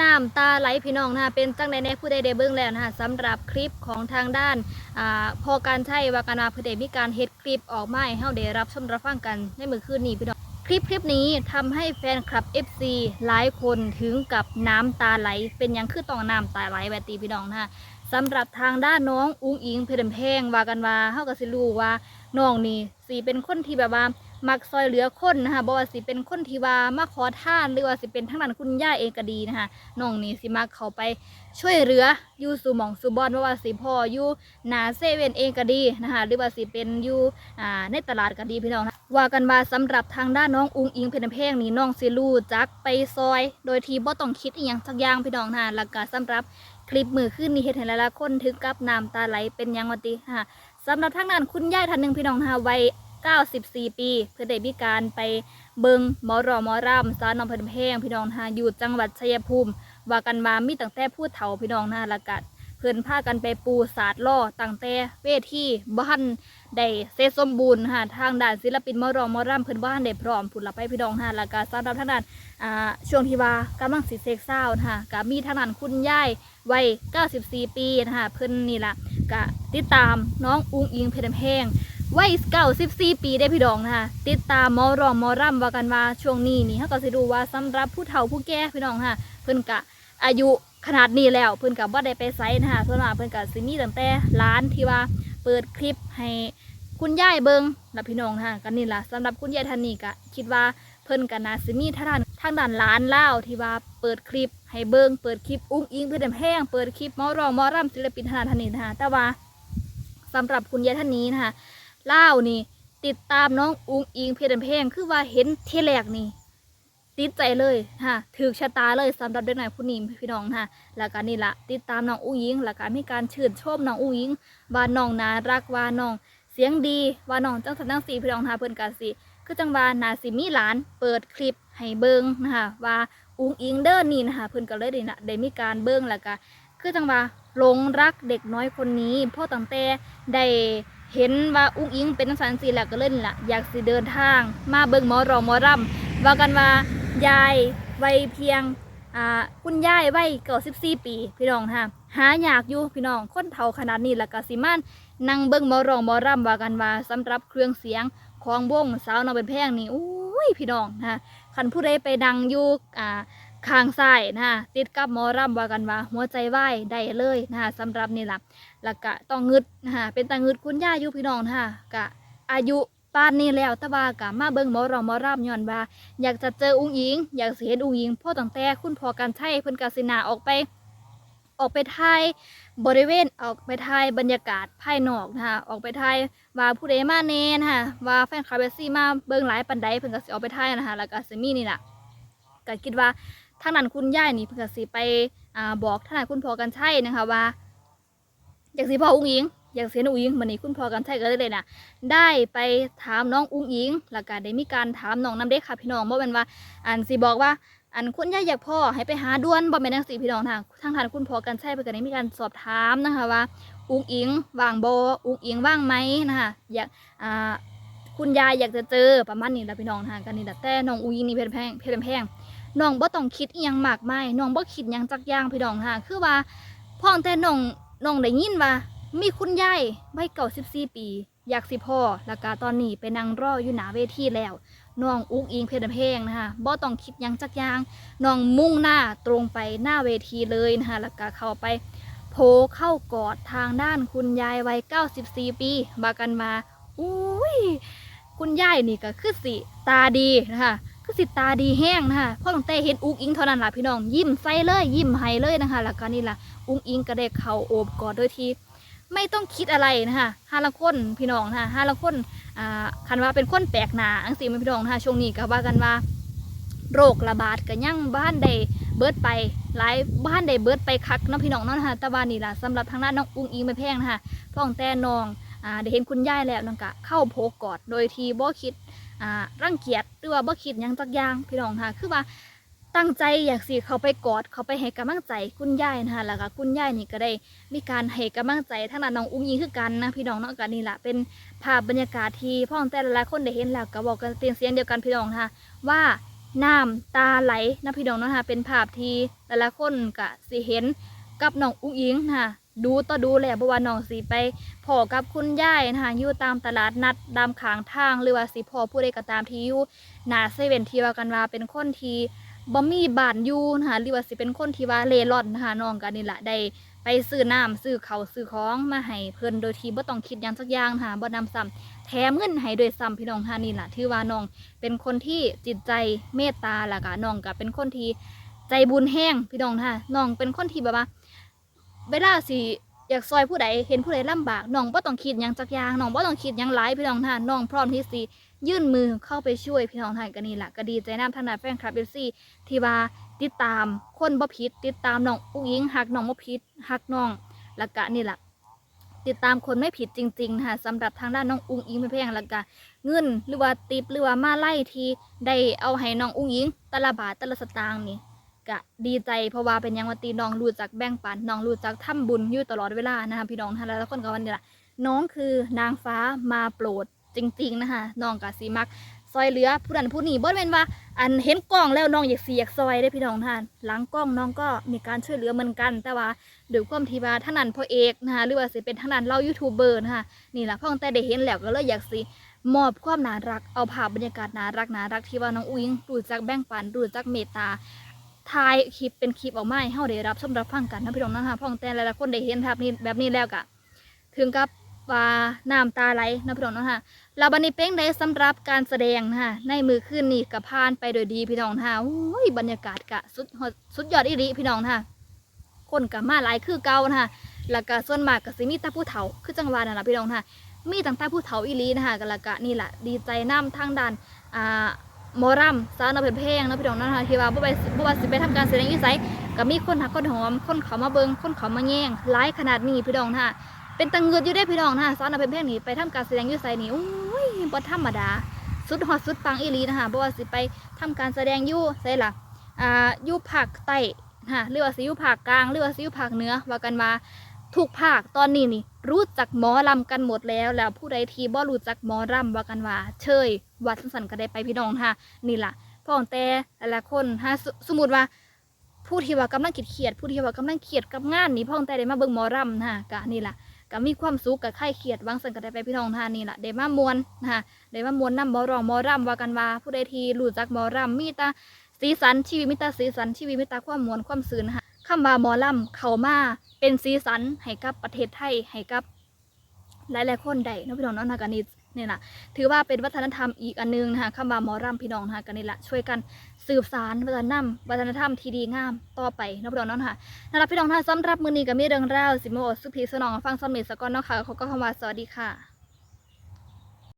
น้ำตาไหลพี่น้องนะคะเป็นจังใดในผู้ใดได้เบิ่งแล้วนะคะสำหรับคลิปของทางด้านอพอการใช้วากันาเพื่อได้มีการเฮ็ดคลิปออกมาให้เฮาได้รับชมรับฟังกันในมือคืนนี้พี่น้องคลิปคลิปนี้ทำให้แฟนคลับ FC หลายคนถึงกับน้ำตาไหล เป็นยังคือต้องน้ำตาไหลแบบนี้พี่น้องนะคะสำหรับทางด้านน้องอุ้งอิงเพลินแพงว่ากันว่าเฮาก็สิรู้ว่าน้องนี่สิเป็นคนที่แบบว่า มักซอยเหลือคนนะคะบ่ว่าสิเป็นคนที่ว่ามาขอท่านหรือว่าสิเป็นทั้งนั้นคุณย่าเองก็ดีนะคะน้องนี่สิมาเขาไปช่วยเหลืออยู่สู่หม่องสู่บอนบ่ว่าสิพ่ออยู่หน้าเซเว่นเองก็ดีนะคะหรือว่าสิเป็นอยู่อ่าในตลาดก็ดีพี่น้องนะว่ากันว่าสำหรับทางด้านน้องอุงอิงเพชรเพงนี่น้องสิรู้จักไปซอย โดยที่บ่ต้องคิดอีหยังสักอย่างพี่น้องนะคะแล้วก็สำหรับคลิปมือขึ้นนี่เฮ็ดให้หลายๆคนถึงกับน้ำตาไหลเป็นยังว่าติค่ะสำหรับทางด้านคุณย่ายท่านหนึ่งพี่น้องนะคะวัย 94 ปี เพื่อได้มีการไปเบิงหมอรอหมอรำสาวน้องเพิ่นแพงพี่น้องนะคะอยู่จังหวัดชัยภูมิว่ากันมามีตั้งแต่ผู้เฒ่าพี่น้องนะคะและกัดเพิ่อนพากันไปปูศาสตร์ล่อตั้งแต่เวทีบ้านได้เสร็จสมบูรณ์ค่ะทางด้านศิลปินมอรอหมอรำเพิ่นบ้านได้พร้อมผุดละไปพี่น้องนะคะและก็สำหรับทางด้านอ่าช่วงที่ว่ากำลังสิเซกเศร้านะคะก็มีทางด้านคุณยายวัย 94 ปีนะคะเพิ่นนี่ละก็ติดตามน้องอุ้งอิงเพชรแพง วัยเก่า14ปีได้พี่ดองนะคะติดตามมอรองมอร่ำว่ากันว่าช่วงนี้นี่เขาก็สิดูว่าสำหรับผู้เฒ่าผู้แก่พี่น้องค่ะเพิ่นกะอายุขนาดนี้แล้วเพิ่นกะบ่ได้ไปไสนะคะส่วนมากเพิ่นกะสิมีตั้งแต่ร้านที่ว่าเปิดคลิปให้คุณยายเบิงและพี่น้องค่ะกันนี่ล่ะสำหรับคุณยายท่านนี้กะคิดว่าเพิ่นกะน่าสิมีทางด้านทางด้านร้านเล่าที่ว่าเปิดคลิปให้เบิงเปิดคลิปอุ้งอิงเพื่อนแพงเปิดคลิปมอรองมอร่ำศิลปินทนาท่านนี้นะคะแต่ว่าสำหรับคุณยายท่านนี้นะคะ เล่านี่ ติดตามน้องอุ้งอิงเพลินเพลงคือว่าเห็นเทแรกนี่ติดใจเลยฮะถือชะตาเลยสำหรับเด็กหน่อยผู้นี้พี่น้องฮะแล้วก็นี่ละติดตามน้องอุ้งอิงแล้วก็มีการชื่นชมน้องอุ้งอิงว่าน้องนารักว่าน้อง เสียงดีว่าน้องจังสันจังสีพี่น้องฮะเพิ่อนกาสิคือจังว่านาสิมีหลานเปิดคลิปให้เบิงนะคะว่าอุ้งอิงเด้อนี่นะคะเพิ่อนก็เลยได้นะได้มีการเบิงแล้วก็คือจังว่าหลงรักเด็กน้อยคนนี้พ่อตั้งแต่ได้ เห็นว่าอุ้งอิงเป็นนักสันสีแล้วก็เล่นละอยากสิเดินทาง มาเบิ่งหมอรองหมอรำว่ากันว่ายายวัยเพียงอ่าคุณยายวัยเก้าสิบสี่ปี พี่น้องค่ะหาอยากอยู่พี่น้องคนเฒ่าขนาดนี้แล้วก็สิมานนั่งเบิ่งหมอรองหมอรำว่ากันว่าสำหรับเครื่องเสียงของวงสาวน้องเป็นแพงนี่อุ้ยพี่น้องนะคันผู้ใดไปดังอยู่อ่า ข้างซ้ายนะคะติดกับหมอรำว่ากันว่าหัวใจวายได้เลยนะคะสำหรับนี่แหละแล้วก็ต้องงึดนะคะเป็นตางึดคุณย่าอยู่พี่น้องนะคะกะอายุปานนี้แล้วต่ว่ากะมาเบิ่งหมอรองหมอรำย้อนว่าอยากจะเจออุ้งอิง อยากเห็นอุ้งอิงพ่อตั้งแต่คุณพ่อกันใช่เพิ่นกาสินาออกไป ออกไปถ่ายบริเวณออกไปถ่ายบรรยากาศภายนอกนะคะออกไปถ่ายว่าผู้ใดมาแน่นะคะว่าแฟนคลับเบสซี่มาเบิ่งหลายปันใดเพิ่นก็สิออกไปถ่ายนะคะแล้วก็สิมีนี่แหละก็คิดว่า ทางนั้นคุณย่ายนี่เพื่อสิไปอ่าบอกทางนั้นคุณพ่อกันใช่นะคะว่า อยากสิพ่ออุ้งอิงอยากเสียนอุ้งอิงมันนี้คุณพ่อกันใช่ก็เลยเลยนะได้ไปถามน้องอุ้งอิงแล้วก็ได้มีการถามน้องน้ำเด็กค่ะพี่น้องบ่เป็นว่าอันสิบอกว่าอันคุณย่าอยากพ่อให้ไปหาด่วนบ่แม่นจังซี่พี่น้องทางทางทานคุณพ่อกันใช่เพิ่นก็ได้มีการสอบถามนะคะว่าอุ้งอิงว่างโบอุ้งอิงว่างไหมนะคะอยากอ่าคุณยายอยากจะเจอประมาณนี้แหละพี่น้องทางกันนี่แหละแต่น้องอุ้งอิงนี่เพชรแพงเพชรแพง น้องบ่ต้องคิดอีหยังมากมายน้องบ่คิดหยังจักอย่างพี่น้องค่ะคือว่าพ่องแต่น้องน้องได้ยินว่า มีคุณยายวัยเก่า14ปี อยากสิพ่อแล้วก็ตอนนี้ไปนั่งรออยู่หน้าเวทีแล้วน้องอุกอิงเพชรเพลงนะคะบ่ต้องคิดหยังจักอย่างน้องมุ่งหน้าตรงไปหน้าเวทีเลยนะคะแล้วก็เข้าไปโผเข้ากอดทางด้านคุณยายวัย94 ปีบากันมาอุ้ยคุณยายนี่ก็คือสิตาดีนะคะ คือสิตาดีแห้งนะคะพราะตั้งแต่เห็นอุ้งอิงเท่านั้นล่ะพี่น้องยิ้มใส่เลยยิ้มให้เลยนะคะแล้วก็นี่ล่ะอุ้งอิงก็ได้เข้าโอบกอดโดยที่ไม่ต้องคิดอะไรนะคะห้าละคนพี่น้องนะคะห้าละคนอ่าคันว่าเป็นคนแปลกหนาอังสีมันพี่น้องนะคะช่วงนี้ก็ว่ากันว่า โรคระบาดก็ยังบ้านใดเบิดไปหลายบ้านใดเบิดไปคักเนาะพี่น้องนาะนะคะต่ว่านี่ล่ะสำหรับทางด้านน้องอุ้งอิงไม่แพงนะคะพ้องแต่น้องอ่าได้เห็นคุณย่ายแล้วน้องกะเข้าโพกกอดโดยที่บ่คิด อ่ารังเกียจหรือว่าบ่คิดหยังจักอย่างพี่น้องค่ะ คือว่าตั้งใจอยากสิเขาไปกอดเขาไปให้กำลังใจคุณยายนะคะแล้วก็คุณยายนี่ก็ได้มีการให้กำลังใจทางด้นน้องอุ้งยิงคือกันนะพี่น้องเนาะกันนี่แหละเป็นภาพบรรยากาศที่พ่อของแต่ละคนได้เห็นแล้วก็บอกกันเป็นเสียงเดียวกันพี่น้องนะคะว่าน้ำตาไหลนะพี่น้องเนาะค่ะเป็นภาพที่แต่ละคนก็สิเห็นกับน้องอุ้งอิงนะคะ ดูต่อดูแหละเพราะว่าน้องสิไปพอกับคุณยายนะคะอยู่ตามตลาดนัดตามขางทาง หรือว่าสิพอผู้ใดก็ตามที่อยู่หน้าเซเว่นที่ว่ากันว่าเป็นคนที่บ่มีบ้านอยู่นะคะหรือว่าสิเป็นคนที่ว่าเล่ร่อนนะคะน้องกันนี่แหละได้ไปซื้อน้ำซื้อเขาซื้อของมาให้เพิ่นโดยที่บ่ต้องคิดยังสักอย่างนะคะบ่นำซ้ำแถมเงินให้โดยซ้ำพี่น้องค่ะนี่แหละถือว่าน้องเป็นคนที่จิตใจเมตตาและก็น้องก็เป็นคนที่ใจบุญแห้งพี่น้องค่ะน้องเป็นคนที่แบบว่า เวลาสิอยากซอยผู้ใดเห็นผู้ใดลำบากน้องบ่ต้องคิดหยังจักอย่างน้องบ่ต้องคิดหยังหลายพี่น้องค่ะน้องพร้อมที่สิยื่นมือเข้าไปช่วยพี่น้องค่ะก็นี่แหละก็ดีใจน้ำทางด้านแฟนคลับเอฟซีที่ว่าติดตามคนบ่ผิด ติดตามน้องอุ้งอิงหักน้องบ่ผิดหักน้องแล้วก็นี่แหละติดตามคนไม่ผิดจริงๆนะคะสำหรับทางด้านน้องอุ้งอิงไม่แพงแล้วก็เงินหรือว่าติปหรือว่ามาไล่ที่ได้เอาให้น้องอุ้งอิงตละบาทตละสตางค์นี่ ก็ดีใจเพราะว่าเป็นยังวันตีน้องรู้จักแบ่งปันน้องรู้จักทำบุญอยู่ตลอดเวลานะคะพี่น้องท่านแล้วคนกับวันนี้ละน้องคือนางฟ้ามาโปรดจริงๆนะคะน้องกับสีมักซอยเหลือผู้นั้นผู้นี้บ่แม่นว่า อันเห็นกล้องแล้วน้องอยากเสียกซอยได้พี่น้องท่าน หลังกล้องน้องก็มีการช่วยเหลือเหมือนกัน แต่ว่าด้วยความที่ว่าท่านั้นพ่อเอกนะคะหรือว่าสิเป็นท่านั้นเรายูทูบเบอร์นะคะนี่แหละพ่อตั้งแต่ได้เห็นแล้วก็เลยอยากสิมอบความน่ารักเอาภาพบรรยากาศน่ารักน่ารักที่ว่าน้องอุ้งรู้จักแบ่งปันรู้จักเมตตา ถ่ายคลิปเป็นคลิปออกมาให้เฮาได้รับชมรับฟังกันนะพี่น้องนะคะพ่องแต่หลายๆคนได้เห็นภาพนี้แบบนี้แล้วก็ถึงกับว่าน้ำตาไหลนะพี่น้องนาะคะลาบันนี้เป้งได้สำหรับการแสดงนะคะในมือขึ้นนี่กับพานไปโดยดีพี่น้องนะคะโอ้ยบรรยากาศกะสุดสุดยอดอีหลีพี่น้องนะคะคนกับมาหลายคือเก่านะคะแล้วก็ส่วนมากก็สิมีตาผู้เฒ่าคือจังหวัดนั่นแหละพี่น้องนะคะมีตั้งแต่ผู้เฒ่าอีหลีนะคะกันละกะนี่แหละดีใจน้ำทางด้านอ่า หมอรำสาวนาเป็นเพลงนะพี่น้องนะคะที่ว่าบ่ไปบ่ว่าสิไปทำการแสดงอยี่ไสก็มีคนหักคนหอมคนเขามาเบิงคนเขามาแย่งหลายขนาดนี้พี่น้องนะคะเป็นตังเงือดอยู่ได้พี่น้องนะคะสอนเอาเป็นเพลงนี้ไปทำการแสดงอยุ่ไสนี่โอ้ยบ่ธรรมดาสุดฮอตสุดปังอีหลีนะคะเพราะว่าสิไปทำการแสดงอยู่ไสล่ะอ่าอยู่ภาคใต้ค่ะหรือว่าสิอยู่ภาคกลางหรือว่าสิอยู่ภาคเหนือว่ากันมา ทุกภาคตอนนี้นี่ รู้จักหมอลำกันหมดแล้ว แล้วผู้ใดที่บ่รู้จักหมอลำว่ากันว่า เชยวัดสันๆก็ได้ไปพี่น้องค่ะ นี่ล่ะพ่อของแต่หลายๆคนฮะสมมุติว่า ผู้ที่ว่ากำลังขีดเครียด ผู้ที่ว่ากำลังเครียดกับงานนี่พ่อของแต่ได้มาเบิ่งหมอลำนะคะก็นี่ล่ะก็มีความสุขกับไข้เขียดวางสันก็ได้ไปพี่น้องทานนี่แหละเดมามวนนะคะเดมามวนนำบอรองบอรำว่ากันว่าผู้ใดทีรู้จักบอรำมีตาสีสันชีวิตมีตาสีสันชีวิตมีตาความมวลความซื่นนะคะคำว่าหมอลำเข้ามา เป็นสีสันให้กับประเทศไทยให้กับหลายๆคนได้นะพี่น้องเนาะนะกันนี่นี่ยนะถือว่าเป็นวัฒนธรรมอีกอันหนึงนะคะคำว่าหมอรำพี่น้องนะคะกันนี่แหละช่วยกันสืบสานวัฒนธรรมวัฒนธรรมที่ดีงามต่อไปนะพี่น้องเนาะค่ะนะครับพี่น้องท่านสำหรับมือนี้ก็มีเรื่องราวสิมโอสุพีสนองฟังซ้อนเมสกอนเนาะค่ะเขาก็คำว่าสวัสดีค่ะ